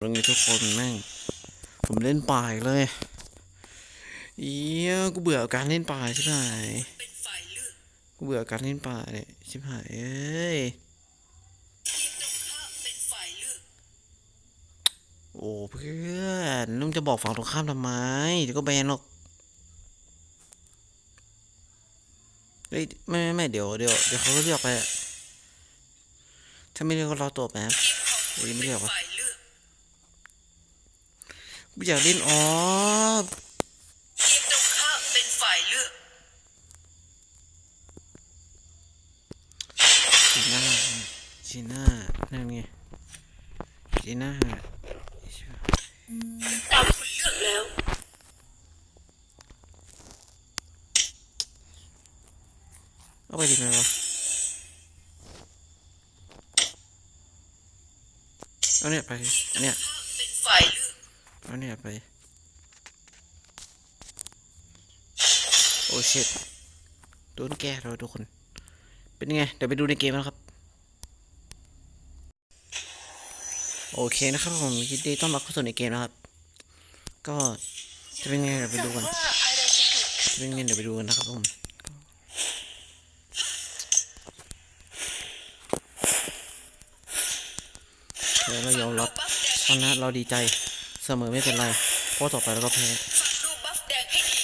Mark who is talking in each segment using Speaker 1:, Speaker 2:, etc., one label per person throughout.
Speaker 1: แล้วไงทุกคนแม่ง ผมเล่นป่าอีกเลยเอียกูเบื่อการเล่นป่ายใช่ไหม
Speaker 2: เป็นฝ่ายเลือก
Speaker 1: กูเบื่อการเล่นป่ายเนี่ยชิบหายเอ้ยโอ้เพื่อนลุงจะบอกฝั่งตรงข้ามทำไมเดี๋ยวก็แบนหรอกเฮ้ยไม่ไม่ไม่เดี๋ยวเดี๋ยวเดี๋ยวเขาก็เลือกไปถ้าไม่เลือกก็รอตัวแป๊บ
Speaker 2: ทีมของคุณ
Speaker 1: เฮ้ยไม่
Speaker 2: เป็น
Speaker 1: เลือกวะ
Speaker 2: ฝ่า ก
Speaker 1: กูอยากเล่นออฟ
Speaker 2: ทีมตรงข้ามเป็นฝ่ายเลือก
Speaker 1: จีน่าจีน่านั่นไงจีน่า
Speaker 2: ตามคุณเลือกแล้ว
Speaker 1: เอาไปดีไหมวะเอาเนี่ยไปอันเนี้ย
Speaker 2: ข้ามเป็นฝ่ายเลือก
Speaker 1: เอาเนี่ยไป โอ้ชิตโดนแก้เราทุกคน เป็นไง เดี๋ยวไปดูในเกมนะครับ โอเคนะครับผมยินดีต้อนรับเข้าสู่ในเกมนะครับ ก็จะเป็นไงเดี๋ยวไปดูกัน
Speaker 2: จะเป็
Speaker 1: นไงเดี๋ยวไปดูกันนะครับผมเดี๋ยวเรายอมรับ
Speaker 2: บัฟแดง
Speaker 1: ชนเราดีใจ เสมอไม่เป็นไร เพราะต่อไปเราก็แพ้
Speaker 2: ฝักดูบัฟแดงให้ดี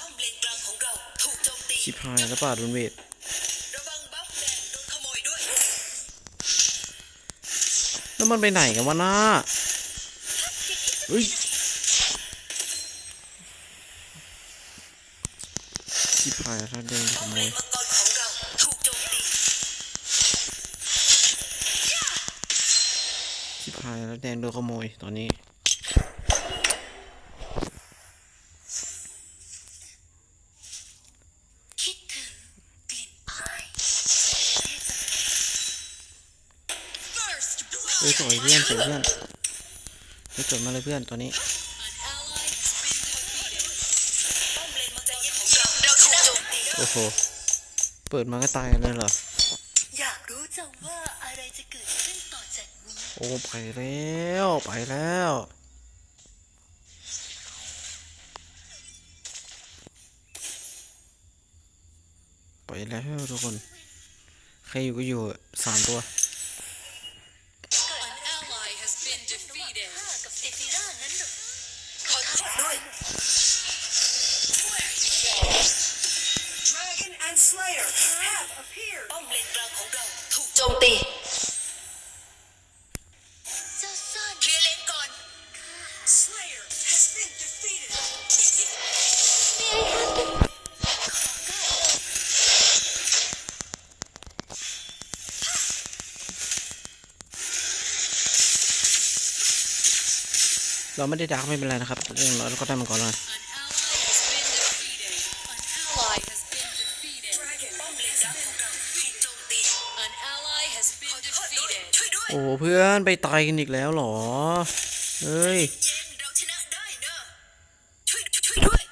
Speaker 2: ป้อมเลนกลางของเราถูกโจมตี
Speaker 1: ชิบหายแล้วป่าโดนเวท
Speaker 2: ระวังบัฟแดงโดนขโมยด้วย
Speaker 1: แล้วมันไปไหนกันวะน้าเฮ้ยชิบหายแล้วท่านเดินข
Speaker 2: ป้อม
Speaker 1: โม
Speaker 2: เล
Speaker 1: ย
Speaker 2: นมังกรของเราถูกโจมตี
Speaker 1: ชิบหาย แล้วแดงโดนขโมยตอนนี้
Speaker 2: ดถึงกลิ่นอาย
Speaker 1: เฮ้ยสวยเพื่อนสวยเพื่อนเฮ้ยจดมาเลยเพื่อนตอนนี้
Speaker 2: โอ้
Speaker 1: โห เปิดมาก็ตายกันเลยเหรอ โอ้ไปแล้วไปแล้วไปแล้วทุกคน ใครอยู่ก็อยู่อะสามตัว
Speaker 3: An ally has been defeated.
Speaker 2: ข้ากับเซฟิร่านั้นหรอขอโทษด้วย
Speaker 4: Dragon and Slayer have appeared.
Speaker 2: ป้อมเลนกลางของเราถูกโจมตี
Speaker 3: เรา
Speaker 1: ไม่ได้ดักไม่เป็นไรนะครับเรื่องเราก็ได้มาก่อนเลย
Speaker 3: An ally has been defeated. An ally has been defeated.
Speaker 4: Dragon
Speaker 2: ป้อมเลนกลางของเราถูกโจมตี
Speaker 3: An ally has
Speaker 2: ขอ
Speaker 3: been
Speaker 2: โทษด้วย
Speaker 3: defeated.
Speaker 2: ช่วยด้วย
Speaker 1: โอ้เพื่อนไปตายกันอีกแล้วเหรอ เฮ้ย
Speaker 2: เย็นเราชนะได้นะช่วยช่วยด้วย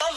Speaker 2: ป้อม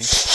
Speaker 2: ง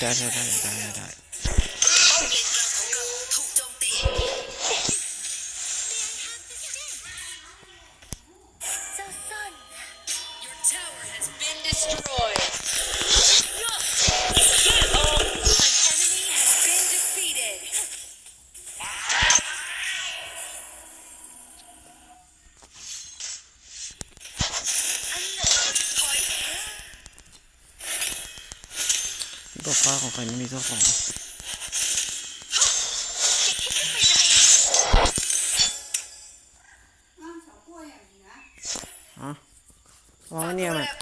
Speaker 2: ไม่ได้ได้
Speaker 4: ได้
Speaker 1: ได้
Speaker 2: ตั
Speaker 1: วฟ้าของใครไม่มีเจ้าของฮะวางไว้เนี่ย
Speaker 2: ดู
Speaker 1: มัน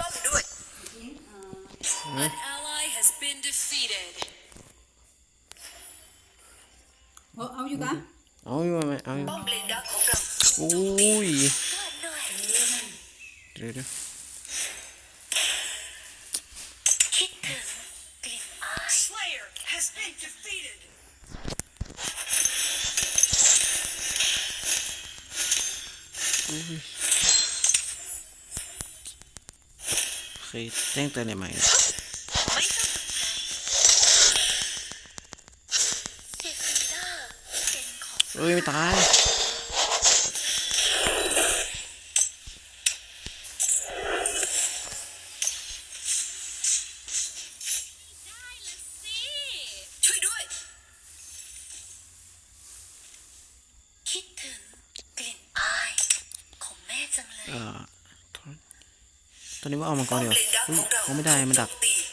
Speaker 2: ย
Speaker 1: แจ้งเตือนได้ไหม
Speaker 4: ไม่ต้องตกใจเซฟีราเป็นของ
Speaker 1: เอ้ย ไม่ตาย ตอนนี้ว่าเอามังก
Speaker 2: ป้
Speaker 1: ร
Speaker 2: อม
Speaker 1: เดียว
Speaker 2: เลนดัก
Speaker 1: อุ้
Speaker 2: ข
Speaker 1: ย
Speaker 2: องเรา
Speaker 1: เขาไม่ได้มันดัก
Speaker 2: ถูโจตี
Speaker 4: ก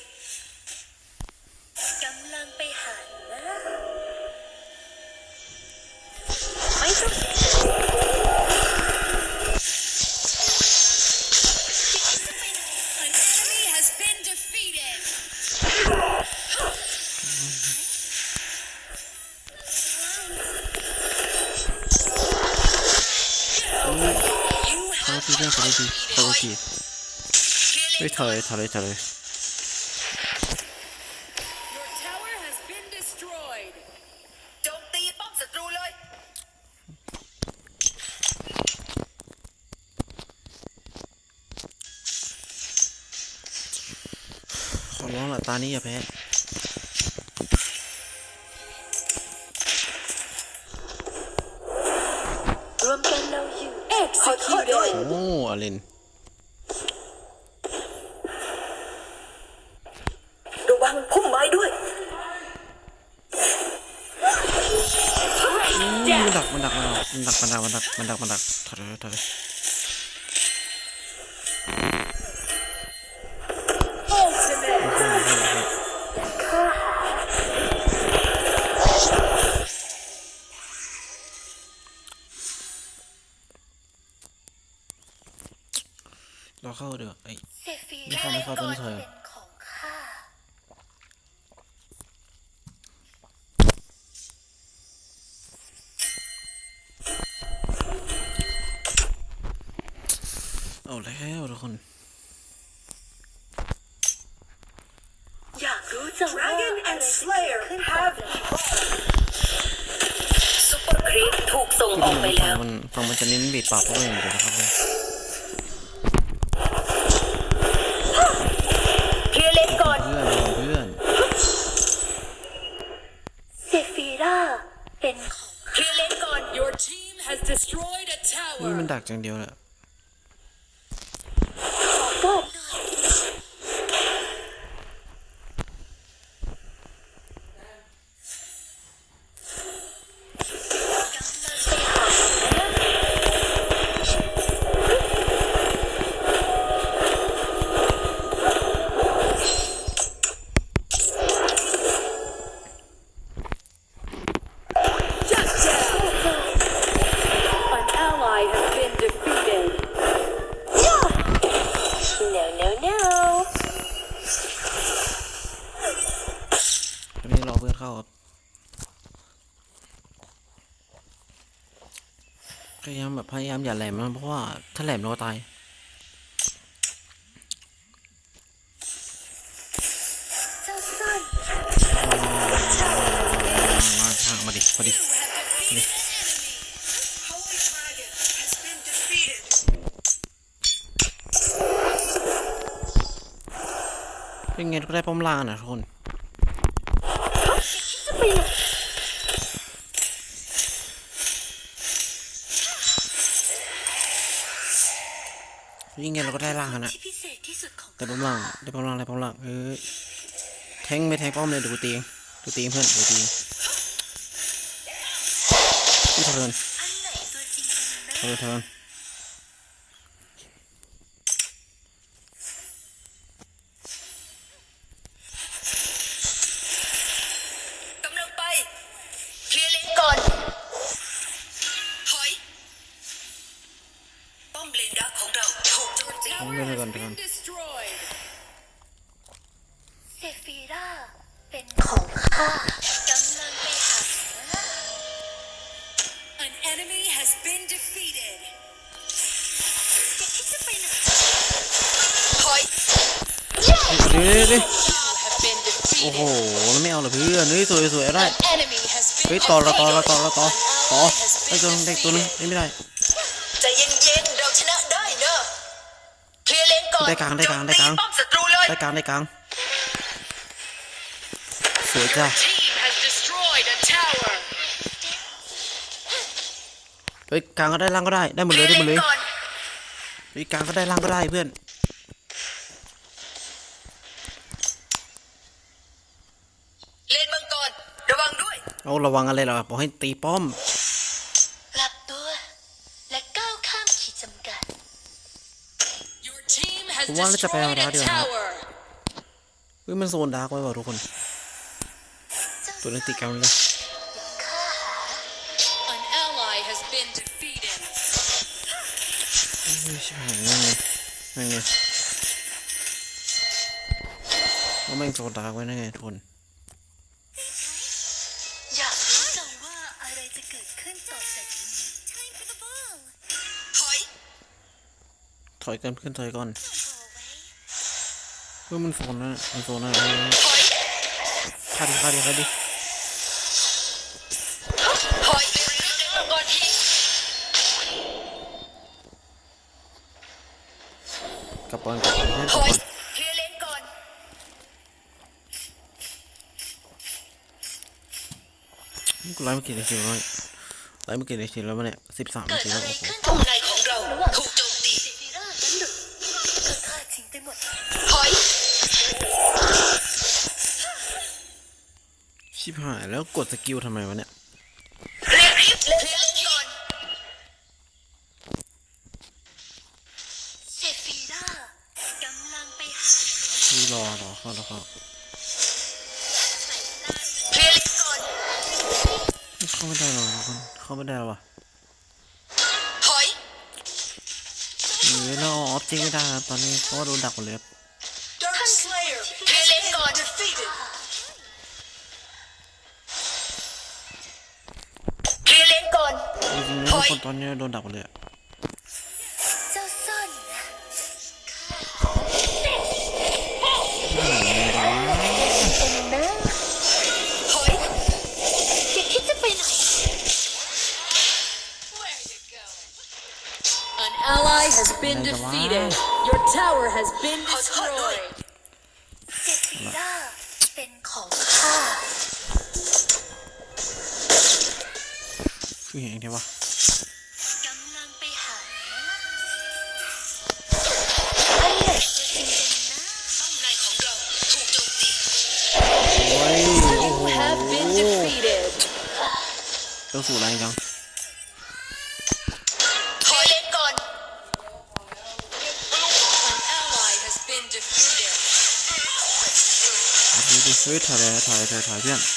Speaker 1: ถอยถอยเลยถอยเลย
Speaker 3: Your tower has been destroyed.
Speaker 2: โจมตีป้อมศัตรูเลย
Speaker 1: ขอร้องละตานี้อย่าแพ้
Speaker 4: รวมกันเราอยู่
Speaker 2: ขอโทษด้วย
Speaker 1: โอ้อเลน
Speaker 2: ระวังพุ่มไม้ด้วย
Speaker 1: มันดัก มันดักมันดักมันดักมันดักมันดักถอยเถอยเราเข้าเดี๋ยวไอ้ไม่เข้าไม่เข้าต้นเธอ
Speaker 4: เป็นของข้า
Speaker 1: เอาแล้วทุกคน
Speaker 4: อยากรู้จังว่า
Speaker 2: Dragon
Speaker 4: อะ
Speaker 2: and
Speaker 4: ไรจะ
Speaker 2: Slayer
Speaker 4: เกิดขึ้น
Speaker 2: have ซูเปอร์ครีปถูกส่งออกไป
Speaker 1: ฟั
Speaker 2: แล้
Speaker 1: ง
Speaker 2: ว
Speaker 1: มันฟังมันจะเน้นบีดปากพวกเราอย่างเดียวนะครับผม
Speaker 2: เคลียร์เลนก่อน
Speaker 1: เพื่อนเพื่อน
Speaker 4: เซฟีราเป็นของ
Speaker 2: เคลียร์เลนก่อน
Speaker 3: Your team has destroyed a
Speaker 1: อุ้ย
Speaker 3: tower.
Speaker 1: มันดักจังเดียวแหละ อย่าแหลมนะเพราะว่าถ้าแหลมเราตายมาทางมาดิมาดิ
Speaker 3: You have defeated an enemy. Holy Dragon has been defeated.
Speaker 1: เป็นไงก็ได้ป้อมล่างนะทุกคน
Speaker 4: จะไปไหน
Speaker 1: ยังไงเราก็ได้ล่างอะนะ
Speaker 4: ที่พิเศษที่สุดของ
Speaker 1: ได้ป้อมล่างได้ป้อมล่างได้ป้อมล่างเอ้ยแทงไม่แทงป้อมเลยเดูกูตีเองดูตีเองเพื่อนดูตีเองพี่เทิร์น
Speaker 4: อันไหนตัวจริงกันนะ
Speaker 1: เทิร์นเทิร์น
Speaker 3: enemy has been defeated.
Speaker 4: แกคิดจะไปไหนถอย
Speaker 1: เดี๋ยวเดี๋ยวเดี๋ยว
Speaker 3: You have been
Speaker 1: โอ้โห
Speaker 3: defeated.
Speaker 1: แล้วไม่เอาเหรอเพื่อนเฮ้ยสวยสวยได้
Speaker 3: An enemy has been
Speaker 1: เฮ้ยต่อเราต่อเราต่อเราต่อ
Speaker 3: defeated.
Speaker 1: ต่อ
Speaker 3: An ally has
Speaker 1: ไอ้
Speaker 3: been
Speaker 1: ตัวนึงเด็กตัวนึง
Speaker 3: defeated.
Speaker 1: เล่นไม่ได้
Speaker 4: ใจเย็นๆเราชนะได้เนอะเคลียร์เลนก่อน
Speaker 1: ได้กลางได้กลางได้กลาง
Speaker 4: โจมตีป้อมศัตรูเลย
Speaker 1: ได้กลางได้กลางสวยจ้ะ
Speaker 3: Team has destroyed a tower.
Speaker 1: เฮ้ยกลางก็ได้ล่างก็ได้ได้หมดเลยได้หมดเลย
Speaker 4: ก่อน
Speaker 1: เฮ้ยกลางก็ได้ล่างก็ได้เพื่อน
Speaker 4: เลนมังกรระวังด้วย
Speaker 1: เอาระวังอะไรเหรอบอกให้ตีป้อม
Speaker 4: กลับตัวและก้าวข้ามขีดจำกัด
Speaker 3: Your team has
Speaker 1: ผมว่าน่าจะไปเอา
Speaker 3: destroyed
Speaker 1: ดา
Speaker 3: a
Speaker 1: ร์กดีกว่านะ
Speaker 3: tower.
Speaker 1: เฮ้ยมันโซนดาร์กไว้ว่ะทุกคน ตัวนี้ตีกลางเลย เฮ้ยใช่นั่นไงนั่นไงว่าแม่งโซนดาร์กไว้นั่นไงทุกคน
Speaker 4: อยากรู้จังว่าอะไรจะเกิดขึ้นต่อจากนี้ Time for the ball ถอย
Speaker 1: ถอยกันเพื่อนถอยก่อนเฮ้ยมันโซนนะมันโซนนะ
Speaker 4: ถอย
Speaker 1: ฆ่าดิฆ่าดิฆ่าดิ
Speaker 4: ก
Speaker 1: ลับก่อนกลับก่อนเพื่อนก
Speaker 4: ถ
Speaker 1: ลับ
Speaker 4: อย
Speaker 1: ก่อน
Speaker 4: เคลียร์เลนก่อน
Speaker 1: กูไลฟ์มากี่นาทีแล้วเนี่ยไล่มากี่นาทีแล้ววะเนี่ยสิบสาม
Speaker 4: เกิ
Speaker 1: นา
Speaker 4: ด
Speaker 1: ที
Speaker 4: อะ
Speaker 1: แล้ว
Speaker 4: ไร
Speaker 1: โอ้โห
Speaker 4: ขึ้นกับในของเราถูกโจมตีซฟิรานั้นหรือเกิดฆ่าทิ้งไปหมดถอย
Speaker 1: ชิบหายแล้วกดสกิลทำไมวะเนี่ย จริงไม่ได้นะตอนนี้เพราะว่าโดนดักหมดเลยครับ
Speaker 4: Dark Slayer เคลียร์เลนก่อน defeated เคลียร์เลนก่อน
Speaker 1: จริงๆนะทุกคนตอนนี้โดนดักหมดเลยอะ
Speaker 3: has been
Speaker 1: Này,
Speaker 3: defeated.
Speaker 1: wow.
Speaker 3: Your tower has been
Speaker 4: Thôi, thôi, thôi.
Speaker 3: destroyed.
Speaker 4: เซฟิราเป็นของข้า
Speaker 1: คือเห็นไงวะ
Speaker 4: กำลังไปหาอันไหนตัวจริงกันนะป้อมในของเราถูกโจมตี
Speaker 1: โอ้ยโอ้โห
Speaker 3: You have been defeated.
Speaker 1: เจ้าสู่แรงจัง ดูดิเฮ้ยถ่ายเลยถ่าย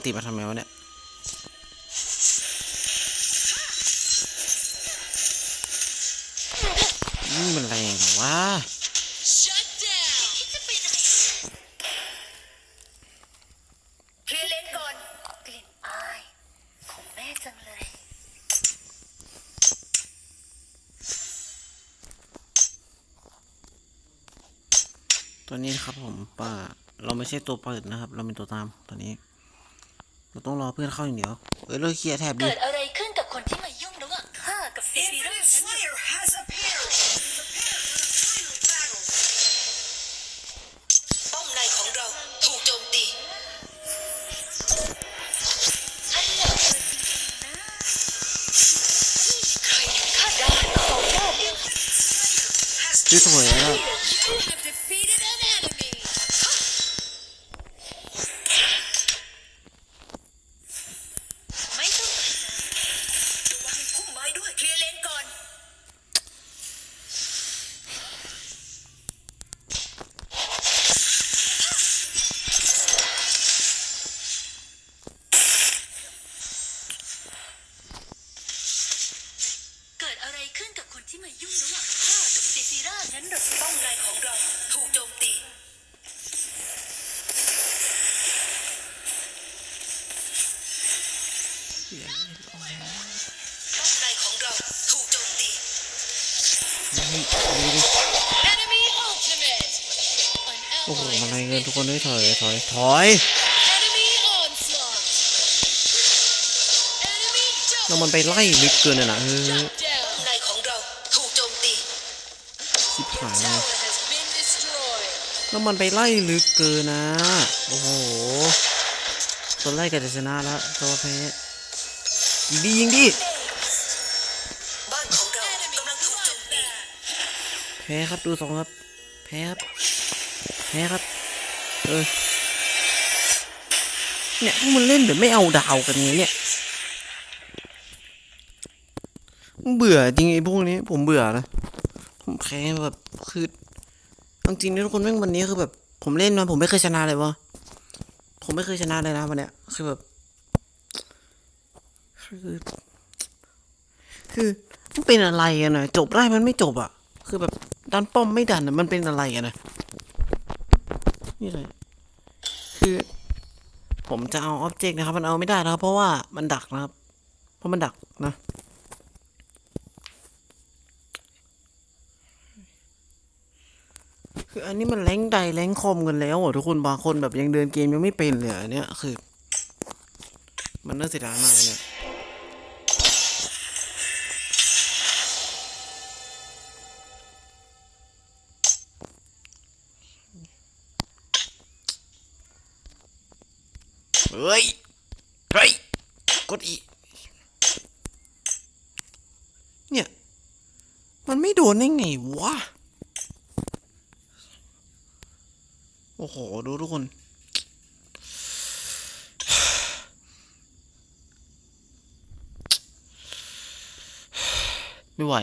Speaker 1: นติมาทำไมวะเนี่ยนี่มันแรงเหรอวะ
Speaker 2: Shut down
Speaker 4: คิดจะไปไหน
Speaker 2: เคลียร์เลนก่อน
Speaker 4: กลิ่นอายของแม่จังเลย
Speaker 1: ตัวนี้นะครับผมป้าเราไม่ใช่ตัวเปิดนะครับ เราเป็นตัวตามตัวนี้ เราต้องรอเพื่อนเข้าอย่างเดียวเอ้ยเราเคลียร์แถบดิ
Speaker 4: เกิดอะไรขึ้นกับคนที่มายุ่งระหว่างข้ากับเซฟิร่า
Speaker 3: Infinite
Speaker 4: นั้นน่ะ
Speaker 3: Slayer has appeared. Prepare for the final battle.
Speaker 2: ป้อมในของเราถูกโจมตี
Speaker 4: อันเหนือจริงๆนะใครอยู่ข้าได้ของแม่เดียว
Speaker 3: Has
Speaker 1: ชื่อสวยแล้ว
Speaker 2: โอ้โห
Speaker 1: มัน
Speaker 2: has
Speaker 1: อะไรเงินทุกคนด้วยถอยถอยถอยแล้วมันไปไล่ลึกเกินอะนะเฮ้ยสิบหายแล้วมันไปไล่ลึกเกินนะ โอ้โหตัวไล่ก็จะชนะแล้วตัวแพ้ยิงดียิงดี พ้ครับดูสองครับ แพ้ครับ แพ้ครับ เออ เนี่ยพวกมันเล่นแบบไม่เอาดาวกันเนี่ย เบื่อจริงไอ้พวกนี้ ผมเบื่อนะ ผมแพ้แบบคือจริงนะทุกคนแม่งวันนี้คือแบบ ผมเล่นมาผมไม่เคยชนะเลยวะผมไม่เคยชนะเลยนะวันเนี้ยคือแบบ คือ คือมันเป็นอะไรกันนะจบได้มันไม่จบอะ คือแบบดันป้อมไม่ดันอะมันเป็นอะไรกันนะ นี่เลยคือ ผมจะเอาออบเจกต์นะครับ มันเอาไม่ได้นะครับ เพราะว่ามันดักนะครับ เพราะมันดักนะคืออันนี้มันแรงใดแรงคอมกันแล้วอะทุกคนบางคนแบบยังเดินเกมยังไม่เป็นเลยอะอันเนี้ยคือ มันน่าเสียดายมากเลยเนี่ย ฮ้ย เฮ้ย กดอี เนี่ย มันไม่โดนได้ไงวะ โอ้โห ดูทุกคนไม่ไหว